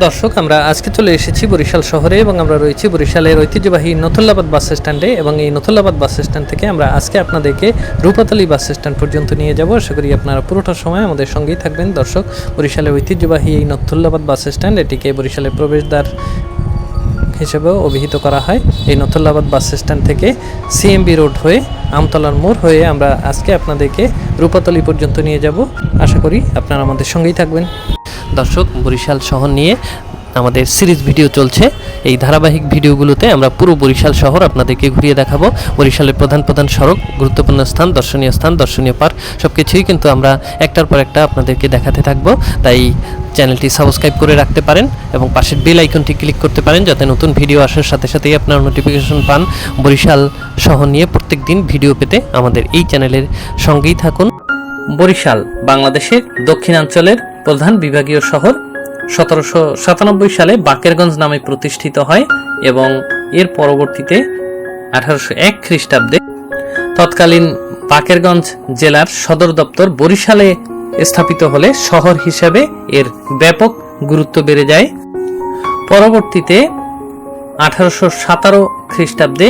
দর্শক, আমরা আজকে চলে এসেছি বরিশাল শহরে এবং আমরা রয়েছি বরিশালের ঐতিহ্যবাহী নথুল্লাবাদ বাস স্ট্যান্ডে এবং এই নথুল্লাবাদ বাস স্ট্যান্ড থেকে আমরা আজকে আপনাদেরকে রূপাতলি বাস স্ট্যান্ড পর্যন্ত নিয়ে যাব। আশা করি আপনারা পুরোটা সময় আমাদের সঙ্গেই থাকবেন। দর্শক, বরিশালের ঐতিহ্যবাহী এই নথুল্লাবাদ বাস স্ট্যান্ড এটিকে বরিশালের প্রবেশদ্বার হিসেবেও অভিহিত করা হয়। এই নথুল্লাবাদ বাস স্ট্যান্ড থেকে সিএমবি রোড হয়ে আমতলার মোড় হয়ে আমরা আজকে আপনাদেরকে রূপাতলি পর্যন্ত নিয়ে যাব। আশা করি আপনারা আমাদের সঙ্গেই থাকবেন। দর্শক, বরিশাল শহর নিয়ে আমাদের সিরিজ ভিডিও চলছে। এই ধারাবাহিক ভিডিওগুলোতে আমরা পুরো বরিশাল শহর আপনাদেরকে ঘুরিয়ে দেখাবো। বরিশালের প্রধান প্রধান সড়ক, গুরুত্বপূর্ণ স্থান, দর্শনীয় স্থান, দর্শনীয় পার্ক সব কিছুই কিন্তু আমরা একটার পর একটা আপনাদেরকে দেখাতে থাকব। তাই চ্যানেলটি সাবস্ক্রাইব করে রাখতে পারেন এবং পাশের বেল আইকনটি ক্লিক করতে পারেন যাতে নতুন ভিডিও আসার সাথে সাথেই আপনার নোটিফিকেশন পান। বরিশাল শহর নিয়ে প্রত্যেক দিন ভিডিও পেতে আমাদের এই চ্যানেলের সঙ্গেই থাকুন। বরিশাল, বাংলাদেশের দক্ষিণাঞ্চলের প্রধান বিভাগীয় শহর সতেরোশো সাতানব্বই সালে বাকেরগঞ্জ নামে প্রতিষ্ঠিত হয় এবং এর পরবর্তীতে আঠারোশো এক খ্রিস্টাব্দে তৎকালীন বাকেরগঞ্জ জেলার সদর দপ্তর বরিশালে স্থাপিত হলে শহর হিসেবে এর ব্যাপক গুরুত্ব বেড়ে যায়। পরবর্তীতে আঠারোশো সাতারো খ্রিস্টাব্দে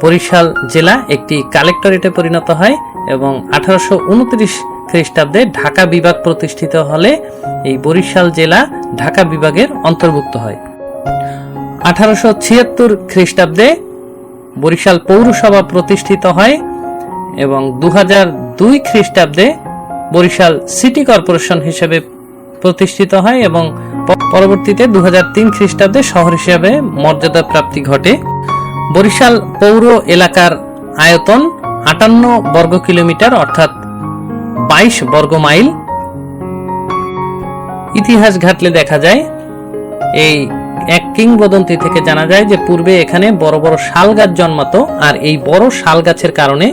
বরিশাল জেলা একটি কালেক্টরেটে পরিণত হয় এবং আঠারোশো উনত্রিশ খ্রিস্টাব্দে ঢাকা বিভাগ প্রতিষ্ঠিত হলে এই বরিশাল জেলা ঢাকা বিভাগের অন্তর্ভুক্ত হয়। আঠারোশো ছিয়াত্তর খ্রিস্টাব্দে বরিশাল পৌরসভা প্রতিষ্ঠিত হয় এবং দু দুই খ্রিস্টাব্দে বরিশাল সিটি কর্পোরেশন হিসেবে প্রতিষ্ঠিত হয় এবং পরবর্তীতে দু তিন খ্রিস্টাব্দে শহর হিসেবে মর্যাদা প্রাপ্তি ঘটে। বরিশাল পৌর এলাকার আয়তন আটান্ন বর্গ কিলোমিটার, অর্থাৎ বাইশ বর্গ মাইল। ইতিহাস ঘাটলে দেখা যায়, এই এক কিংবদন্তি থেকে জানা যায় যে পূর্বে এখানে বড় বড় শাল গাছ জন্মাতো আর এই বড় শাল গাছের কারণে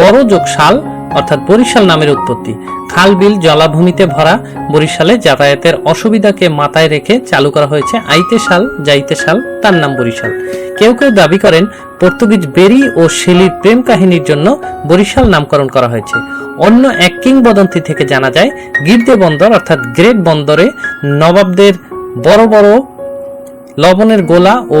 বড় যোগ শাল অর্থাৎ বরিশাল নামের উৎপত্তি। খাল বিল জলাভূমিতে ভরা বরিশালে যাতায়াতের অসুবিধাকে মাথায় রেখে চালু করা হয়েছে আইতে শাল, যাইতে শাল, তার নাম বরিশাল। কেউ কেউ দাবি করেন পর্তুগিজ বেরি ও শিলির প্রেম কাহিনীর জন্য বরিশাল নামকরণ করা হয়েছে। অন্য এক কিংবদন্তি থেকে জানা যায়, গির্দে বন্দর অর্থাৎ গ্রেট বন্দরে নবাবদের বড় বড় লবণের গোলা ও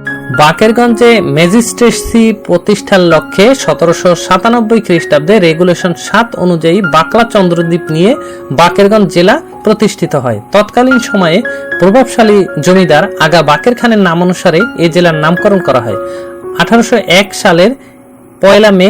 বাকেরগঞ্জে ম্যাজিস্ট্রেসি প্রতিষ্ঠার লক্ষ্যে সতেরোশো সাতানব্বই খ্রিস্টাব্দে রেগুলেশন সাত অনুযায়ী বাকলা চন্দ্রদ্বীপ নিয়ে বাকেরগঞ্জ জেলা প্রতিষ্ঠিত হয়। তৎকালীন সময়ে প্রভাবশালী জমিদার আগা বাকের খানের নাম অনুসারে এই জেলার নামকরণ করা হয়। আঠারোশো এক সালের পয়লা মে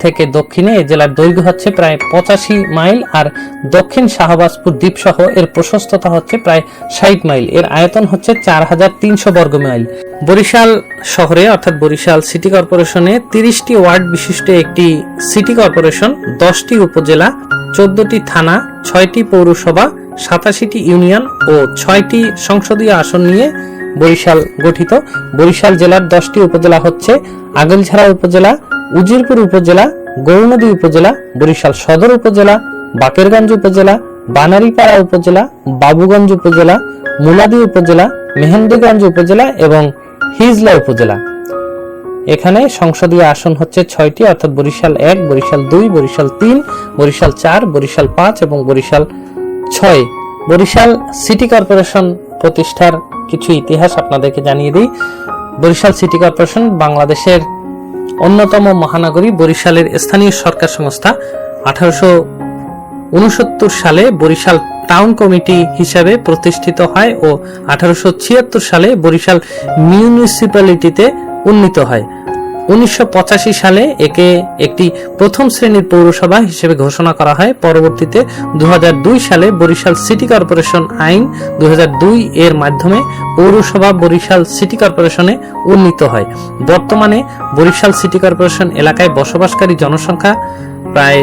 থেকে দক্ষিণে এই জেলার দৈর্ঘ্য হচ্ছে প্রায় পঁচাশি মাইল আর দক্ষিণ শাহবাজপুর দ্বীপ সহ এর প্রশস্ততা হচ্ছে প্রায় ষাট মাইল। এর আয়তন হচ্ছে চার হাজার তিনশো বর্গ মাইল। বরিশাল শহরে, অর্থাৎ বরিশাল সিটি কর্পোরেশনে তিরিশটি ওয়ার্ড বিশিষ্ট একটি সিটি কর্পোরেশন, দশটি উপজেলা, চোদ্দটি থানা, ছয়টি পৌরসভা, সাতাশিটি ইউনিয়ন ও ছয়টি সংসদীয় আসন নিয়ে বরিশাল গঠিত। বরিশাল জেলার দশটি উপজেলা হচ্ছে আগলঝাড়া উপজেলা, উজিরপুর উপজেলা, গৌরনদী উপজেলা, বরিশাল সদর উপজেলা, বাকেরগঞ্জ উপজেলা, বানারীপাড়া উপজেলা, বাবুগঞ্জ উপজেলা, মুলাদি উপজেলা, মেহেন্দিগঞ্জ উপজেলা এবং হিজলা উপজেলা। এখানে সংসদীয় আসন হচ্ছে ছয়টি, অর্থাৎ বরিশাল এক, বরিশাল দুই, বরিশাল তিন, বরিশাল চার, বরিশাল পাঁচ এবং বরিশাল ছয়। বরিশাল সিটি কর্পোরেশন প্রতিষ্ঠার কিছু ইতিহাস আপনাদেরকে জানিয়ে দিই। বরিশাল সিটি কর্পোরেশন বাংলাদেশের অন্যতম মহানগরী, বরিশালের স্থানীয় সরকার সংস্থা। আঠারোশো উনসত্তর সালে বরিশাল টাউন কমিটি হিসাবে প্রতিষ্ঠিত হয় ও আঠারোশো ছিয়াত্তর সালে বরিশাল মিউনিসিপ্যালিটিতে উন্নীত হয়। উনিশশো পঁচাশি সালে একে একটি প্রথম শ্রেণির পৌরসভা হিসেবে ঘোষণা করা হয়। পরবর্তীতে দু হাজার দুই সালে বরিশাল সিটি কর্পোরেশন আইন দু হাজার দুই এর মাধ্যমে পৌরসভা বরিশাল সিটি কর্পোরেশনে উন্নীত হয়। বর্তমানে বরিশাল সিটি কর্পোরেশন এলাকায় বসবাসকারী জনসংখ্যা প্রায়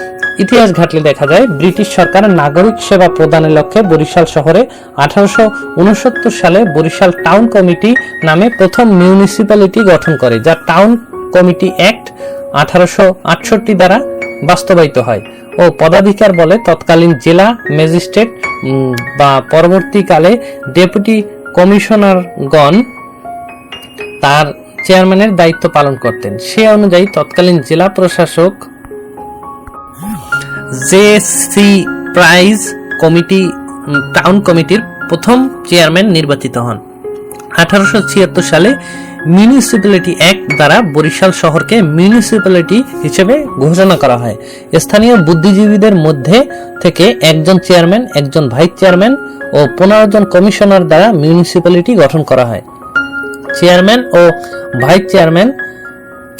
ইতিহাস ঘাটলে দেখা যায়, ব্রিটিশ সরকার নাগরিক সেবা প্রদানের লক্ষ্যে বরিশাল শহরে আঠারোশো উনসত্তর সালে বরিশাল টাউন কমিটি নামে প্রথম মিউনিসিপ্যালিটি গঠন করে, যা টাউন কমিটি অ্যাক্ট আঠারোশো আটষট্টি দ্বারা বাস্তবায়িত হয়। ও পদাধিকার বলে তৎকালীন জেলা ম্যাজিস্ট্রেট বা পরবর্তীকালে ডেপুটি কমিশনারগণ তার চেয়ারম্যানের দায়িত্ব পালন করতেন। সে অনুযায়ী তৎকালীন জেলা প্রশাসক জেসি প্রাইজ কমিটি টাউন কমিটির প্রথম চেয়ারম্যান নির্বাচিত হন। আঠারোশো ছিয়াত্তর সালে মিউনিসিপ্যালিটি অ্যাক্ট দ্বারা বরিশাল শহরকে মিউনিসিপ্যালিটি হিসেবে ঘোষণা করা হয়। স্থানীয় বুদ্ধিজীবীদের মধ্যে থেকে একজন চেয়ারম্যান, একজন ভাইস চেয়ারম্যান ও পনেরো জন কমিশনার দ্বারা মিউনিসিপ্যালিটি গঠন করা হয়। চেয়ারম্যান ও ভাইস চেয়ারম্যান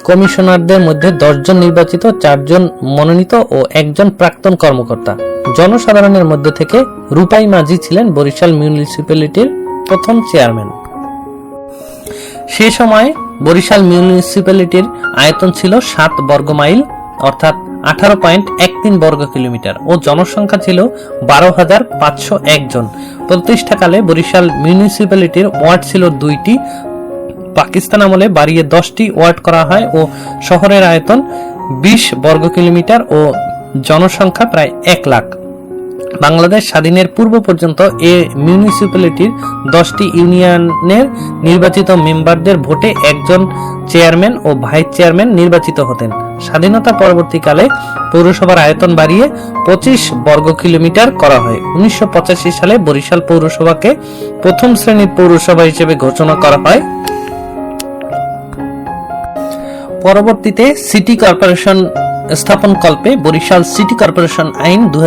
কমিশনারদের মধ্যে দশজন নির্বাচিত, চারজন মনোনীত ও একজন প্রাক্তন কর্মকর্তা। জনসাধারণের মধ্যে থেকে রূপাই মাঝি ছিলেন বরিশাল মিউনিসিপ্যালিটির প্রথম চেয়ারম্যান। সে সময় বরিশাল মিউনিসিপ্যালিটির আয়তন ছিল সাত বর্গ মাইল, অর্থাৎ আঠারো পয়েন্ট এক তিন বর্গ কিলোমিটার ও জনসংখ্যা ছিল বারো হাজার পাঁচশো একজন প্রতিষ্ঠাকালে বরিশাল মিউনিসিপ্যালিটির ওয়ার্ড ছিল দুইটি পাকিস্তান আমলে বাড়িয়ে দশটি ওয়ার্ড করা হয় ও শহরের আয়তন বিশ বর্গ কিলোমিটার ও জনসংখ্যা প্রায় এক লাখ। বাংলাদেশ স্বাধীনের পূর্ব পর্যন্ত এ মিউনিসিপ্যালিটির দশটি ইউনিয়নের নির্বাচিত মেম্বারদের ভোটে একজন চেয়ারম্যান ও ভাইস চেয়ারম্যান নির্বাচিত হতেন। স্বাধীনতা পরবর্তীকালে পৌরসভার আয়তন বাড়িয়ে পঁচিশ বর্গ কিলোমিটার করা হয়। উনিশশো পঁচাশি সালে বরিশাল পৌরসভাকে প্রথম শ্রেণির পৌরসভা হিসেবে ঘোষণা করা হয়। পরবর্তীতে সিটি কর্পোরেশন স্থাপন কল্পে বরিশাল সিটি কর্পোরেশন আইন দু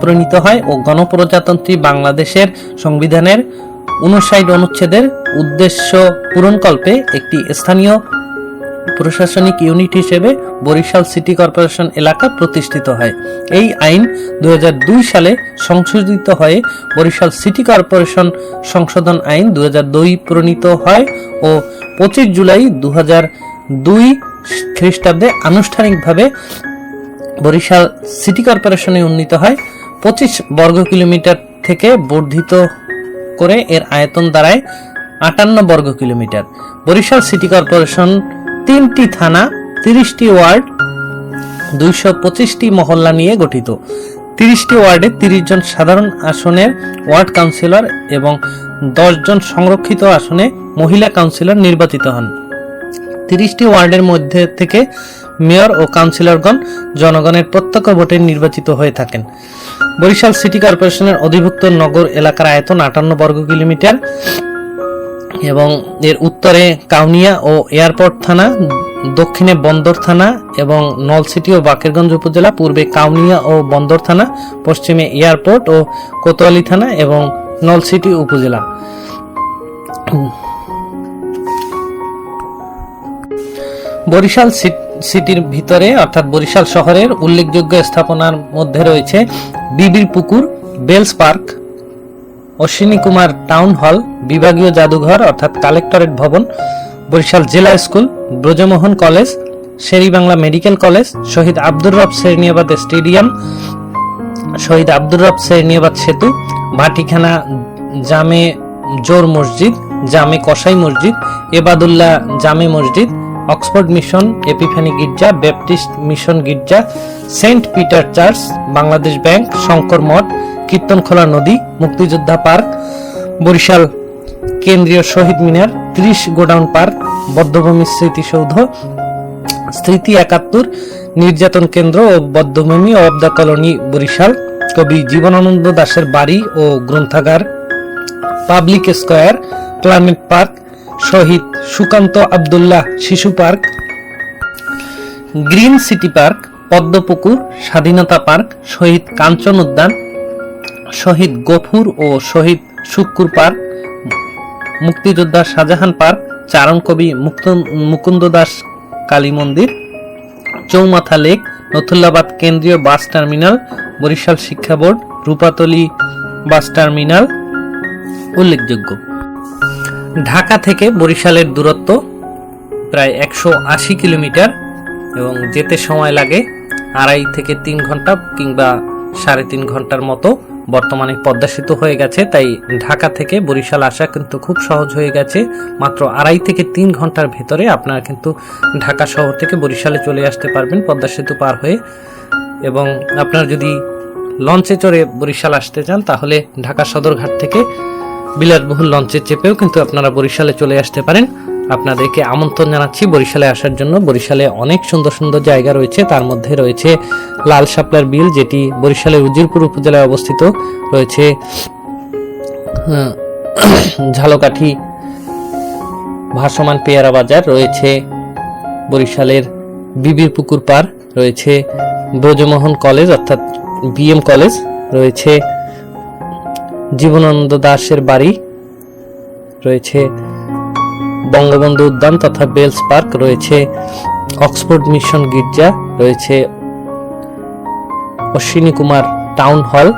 প্রণীত হয় ও গণপ্রজাতন্ত্রী বাংলাদেশের সংবিধানের উনষাট অনুচ্ছেদের উদ্দেশ্য পূরণকল্পে একটি স্থানীয় প্রশাসনিক ইউনিট হিসেবে বরিশাল সিটি কর্পোরেশন এলাকা প্রতিষ্ঠিত হয়। এই আইন দুই হাজার দুই সালে সংশোধিত হয়ে বরিশাল সিটি কর্পোরেশন সংশোধন আইন দুই হাজার দুই প্রণীত হয় ও পঁচিশ জুলাই দু দুই খ্রিস্টাব্দে আনুষ্ঠানিকভাবে বরিশাল সিটি কর্পোরেশনে উন্নীত হয়। পঁচিশ বর্গ কিলোমিটার থেকে বর্ধিত করে এর আয়তন দাঁড়ায় আটান্ন বর্গ কিলোমিটার। বরিশাল সিটি কর্পোরেশন তিনটি থানা, তিরিশটি ওয়ার্ড, দুইশো পঁচিশটি মহল্লা নিয়ে গঠিত। তিরিশটি ওয়ার্ডে তিরিশ জন সাধারণ আসনের ওয়ার্ড কাউন্সিলর এবং দশ জন সংরক্ষিত আসনে মহিলা কাউন্সিলর নির্বাচিত হন। তিরিশটি ওয়ার্ডের মধ্যে থেকে মেয়র ও কাউন্সিলরগণ জনগণের প্রত্যক্ষ ভোটে নির্বাচিত হয়ে থাকেন। বরিশাল সিটি কর্পোরেশনের অধিভুক্ত নগর এলাকার আয়তন আটান্ন বর্গ কিলোমিটার এবং এর উত্তরে কাউনিয়া ও এয়ারপোর্ট থানা, দক্ষিণে বন্দর থানা এবং নলসিটি ও বাকেরগঞ্জ উপজেলা, পূর্বে কাউনিয়া ও বন্দর থানা, পশ্চিমে এয়ারপোর্ট ও কোতোয়ালি থানা এবং নলসিটি উপজেলা। বরিশাল সিট- সিটির ভিতরে, অর্থাৎ বরিশাল শহরের উল্লেখযোগ্য স্থাপনার মধ্যে রয়েছে Bibir Pukur, Bells park, Ashwini Kumar town hall, বিভাগীয় জাদুঘর, অর্থাৎ কালেক্টরেট ভবন, বরিশাল জেলা school, Brajamohan college Sherebangla medical college, Shahid Abdur Rab Serniabat stadium, শহীদ আব্দুর রব শ্রেণীয়াবাদ সেতু ভাটিখানা জামে জোর মসজিদ, জামে কসাই মসজিদ, এবাদুল্লাহ জামে মসজিদ অক্সফোর্ড মিশন, এপিফানি গির্জা, ব্যাপটিস্ট মিশন গির্জা, Saint Peter church, Bangladesh bank, Shankar Math, Kirtankhola নদী, মুক্তিযোদ্ধা পার্ক, বরিশাল কেন্দ্রীয় শহীদ মিনার, ত্রিশ গোডাউন পার্ক, বদ্ধভূমি স্মৃতিসৌধ, স্মৃতি একাত্তর, নির্যাতন কেন্দ্র ও বদ্ধভূমি অব দ্য কলোনি, বরিশাল, কবি জীবনানন্দ দাশের বাড়ি ও গ্রন্থাগার, পাবলিক স্কয়ার প্ল্যানেট পার্ক, শহীদ সুকান্ত আবদুল্লাহ শিশু park, green city park, Padmapukur, স্বাধীনতা পার্ক, শহীদ কাঞ্চন উদ্যান, শহীদ গফুর ও শহীদ শুক্কুর পার্ক, মুক্তিযোদ্ধা শাহজাহান পার্ক, চারণ কবি মুক্ত মুকুন্দ দাস কালী মন্দির, চৌমাথা লেক, নথুল্লাবাদ কেন্দ্রীয় বাস টার্মিনাল, বরিশাল শিক্ষা বোর্ড, রূপাতলি বাস টার্মিনাল, উল্লেখযোগ্য। ঢাকা থেকে বরিশালের দূরত্ব প্রায় একশো আশি কিলোমিটার এবং যেতে সময় লাগে আড়াই থেকে তিন ঘণ্টা কিংবা সাড়ে তিন ঘণ্টার মতো বর্তমানে পদ্মা সেতু হয়ে গেছে। তাই ঢাকা থেকে বরিশাল আসা কিন্তু খুব সহজ হয়ে গেছে। মাত্র আড়াই থেকে তিন ঘণ্টার ভেতরে আপনারা কিন্তু ঢাকা শহর থেকে বরিশালে চলে আসতে পারবেন পদ্মা সেতু পার হয়ে। এবং আপনার যদি লঞ্চে চড়ে বরিশাল আসতে চান, তাহলে ঢাকা সদরঘাট থেকে বিলাসবহুল লঞ্চে চেপেও কিন্তু আপনারা বরিশালে চলে আসতে পারেন। আপনাদেরকে আমন্ত্রণ জানাচ্ছি, বরিশালে আসার জন্য। বরিশালে অনেক সুন্দর সুন্দর জায়গা রয়েছে। তার মধ্যে রয়েছে লাল শাপলার বিল, যেটি বরিশালের উজিরপুর উপজেলায় অবস্থিত। রয়েছে ঝালকাঠি ভাসমান পেয়ারা বাজার। রয়েছে বরিশালের বিবির পুকুর পার রয়েছে ব্রজমোহন কলেজ, অর্থাৎ বিএম কলেজ। রয়েছে জীবনানন্দ দাসের বাড়ি। রয়েছে বঙ্গবন্ধু উদ্যান তথা বেলস পার্ক। রয়েছে অক্সফোর্ড মিশন গির্জা। রয়েছে অশ্বিনী কুমার টাউন হল।